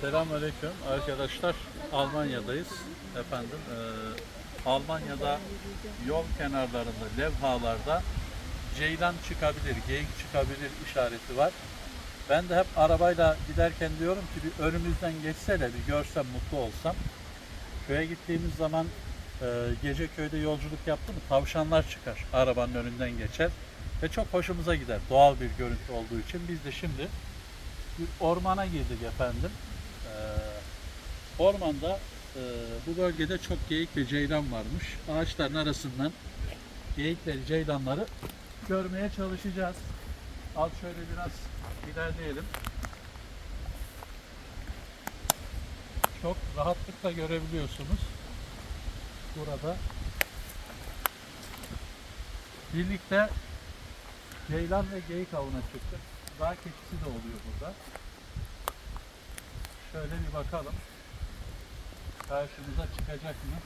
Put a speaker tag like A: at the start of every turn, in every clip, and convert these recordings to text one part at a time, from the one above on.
A: Selamünaleyküm arkadaşlar. Almanya'dayız. Efendim, eee, Almanya'da yol kenarlarında, levhalarda ceylan çıkabilir, geyik çıkabilir işareti var. Ben de hep arabayla giderken diyorum ki bir önümüzden geçse de bir görsem mutlu olsam. Köye gittiğimiz zaman eee gece köyde yolculuk yaptı mı tavşanlar çıkar arabanın önünden geçer ve çok hoşumuza gider doğal bir görüntü olduğu için biz de şimdi bir ormana girdik efendim. Ee, ormanda e, bu bölgede çok geyik ve ceylan varmış. Ağaçların arasından geyikleri, ceylanları görmeye çalışacağız. Al şöyle biraz ilerleyelim. Çok rahatlıkla görebiliyorsunuz. Burada birlikte ceylan ve geyik avına çıktık. Dağ keçisi de oluyor burada. Şöyle bir bakalım. Karşımıza çıkacak mı?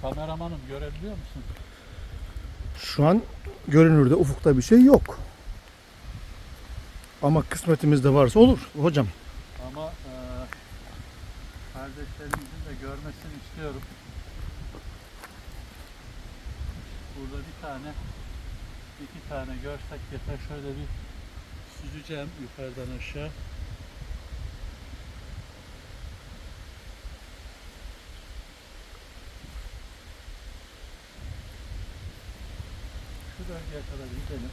A: Kameramanım görebiliyor musun?
B: Şu an görünürde ufukta bir şey yok. Ama kısmetimizde varsa olur hocam.
A: Kardeşlerimizin de görmesini istiyorum. Burada bir tane, iki tane görsek yeter. Şöyle bir süzeceğim yukarıdan aşağı. Şu bölgeye kadar gidelim.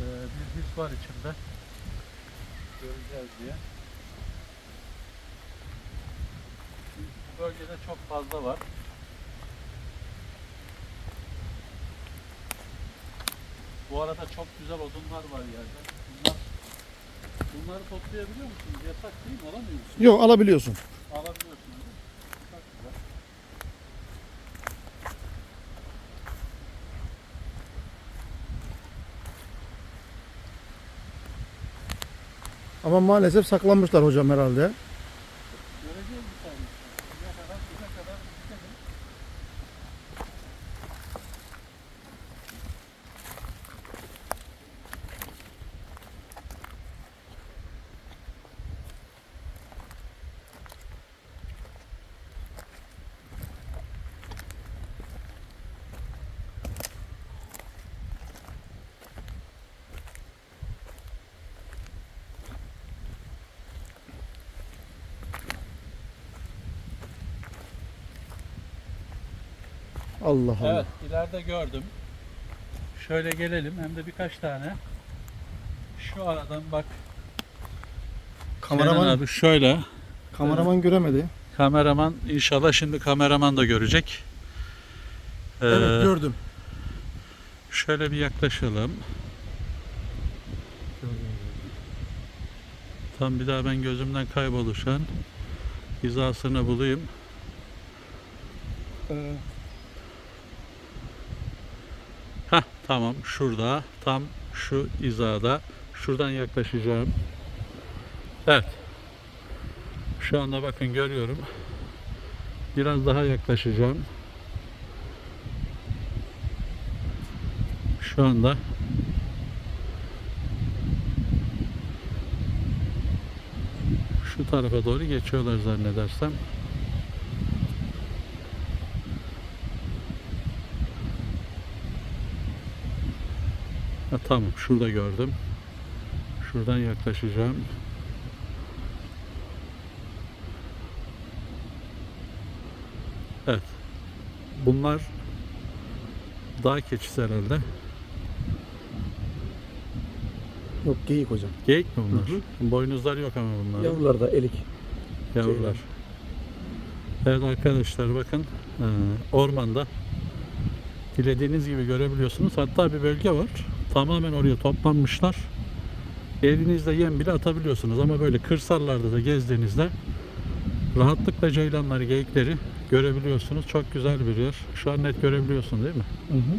A: Eee, bir his var içimde göreceğiz diye. Bu bölgede çok fazla var. Bu arada çok güzel odunlar var yerde. Bunlar, bunları toplayabiliyor musunuz? Yasak değil mi? Alamıyor musunuz?
B: Yok alabiliyorsun.
A: Güzel.
B: Ama maalesef saklanmışlar hocam herhalde.
A: Göreceğiz bir tane. Ne kadar, ne kadar gidelim.
B: Allah Allah.
A: Evet, ileride gördüm. Şöyle gelelim hem de birkaç tane. Şu aradan bak. Kenan
B: Kameraman,
A: abi şöyle.
B: kameraman göremedi.
A: Kameraman inşallah şimdi kameraman da görecek. Ee,
B: Evet gördüm.
A: şöyle bir yaklaşalım. Tam bir daha ben gözümden kayboluşan hizasını bulayım.
B: Ee,
A: tamam şurada tam şu hizada şuradan yaklaşacağım. Evet. Şu anda bakın görüyorum. Biraz daha yaklaşacağım. Şu anda şu tarafa doğru geçiyorlar zannedersem. Ha, tamam şurada gördüm. Şuradan yaklaşacağım. Evet. Bunlar dağ keçisi herhalde.
B: yok geyik hocam.
A: Geyik mi bunlar?
B: Hı
A: Boynuzlar yok ama bunlar.
B: Yavrular da elik.
A: Yavrular. Evet arkadaşlar bakın eee, ormanda dilediğiniz gibi görebiliyorsunuz. Hatta bir bölge var. Tamamen oraya toplanmışlar. Elinizde yem bile atabiliyorsunuz ama böyle kırsallarda da gezdiğinizde rahatlıkla ceylanları, geyikleri görebiliyorsunuz. Çok güzel bir yer. Şu an net görebiliyorsun değil mi?
B: Hı hı.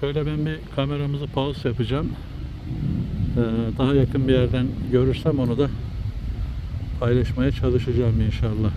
A: Şöyle ben bir kameramızı pause yapacağım. Ee, daha yakın bir yerden görürsem onu da paylaşmaya çalışacağım inşallah.